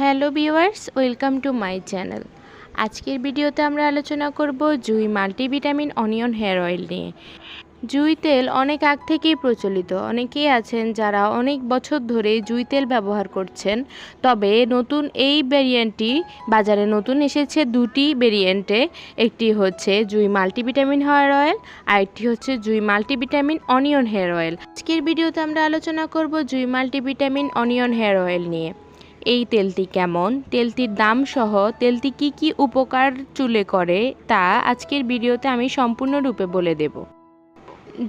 Hello viewers, welcome to my channel. আজকের ভিডিওতে আমরা আলোচনা করব Jui multivitamin onion hair oil নিয়ে। জুই তেল অনেক আগ থেকেই প্রচলিত। অনেকেই আছেন যারা অনেক বছর ধরে জুই তেল ব্যবহার করছেন। তবে নতুন এই ভেরিয়েন্টটি বাজারে নতুন এসেছে দুটি ভেরিয়েন্টে একটি হচ্ছে জুই মাল্টিভিটামিন হেয়ার অয়েল আর একটি হচ্ছে Jui multivitamin onion hair oil. আজকের ভিডিওতে আমরা আলোচনা করব Jui multivitamin onion hair oil নিয়ে। এই তেলটি কেমন? তেলটির দাম সহ তেলটি কি কি উপকার চুলে করে তা আজকের ভিডিওতে আমি সম্পূর্ণরূপে বলে দেব।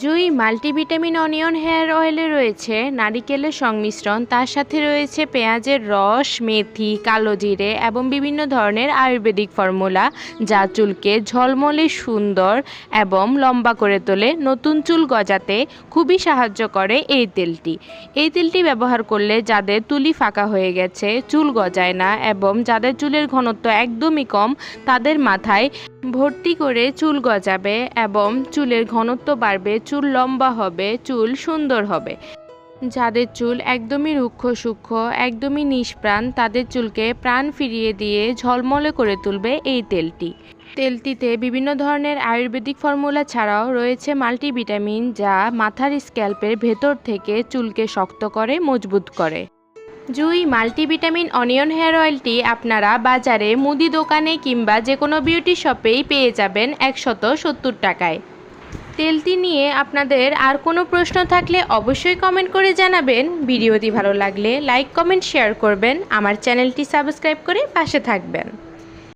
জুই মাল্টিভিটামিন, অনিয়ন, হেয়ার অয়েলে রয়েছে, নারিকেলের সংমিশ্রণ, তার সাথে রয়েছে পেঁয়াজের রস, মেথি, কালো জিরে এবং বিভিন্ন ধরনের আয়ুর্বেদিক ফর্মুলা যা চুলকে ঝলমলে সুন্দর এবং লম্বা করে তোলে। নতুন চুল গজাতে খুবই সাহায্য করে এই তেলটি। এই তেলটি ব্যবহার করলে যাদের তুলি ফাঁকা হয়ে গেছে, চুল গজায় না এবং যাদের চুলের ঘনত্ব একদমই কম, তাদের মাথায় ভর্তি করে চুল গজাবে এবং চুলের ঘনত্ব বাড়বে, চুল লম্বা হবে, চুল সুন্দর হবে। যাদের চুল একদমই রুক্ষ সূক্ষ্ম, একদমই নিষ্প্রাণ, তাদের চুলকে প্রাণ ফিরিয়ে দিয়ে ঝলমলে করে তুলবে এই তেলটি। তেলটিতে বিভিন্ন ধরনের আয়ুর্বেদিক ফর্মুলা ছাড়াও রয়েছে মাল্টিভিটামিন যা মাথার স্ক্যাল্পের ভেতর থেকে চুলকে শক্ত করে, মজবুত করে। জুই, মাল্টিভিটামিন, অনিয়ন হেয়ার অয়েলটি আপনারা বাজারে, মুদি দোকানে কিংবা যে কোনো বিউটি শপেই পেয়ে যাবেন একশত সত্তর টাকায়। তেলটি নিয়ে আপনাদের আর কোনো প্রশ্ন থাকলে অবশ্যই কমেন্ট করে জানাবেন। ভিডিওটি ভালো লাগলে লাইক, কমেন্ট, শেয়ার করবেন। আমার চ্যানেলটি সাবস্ক্রাইব করে পাশে থাকবেন।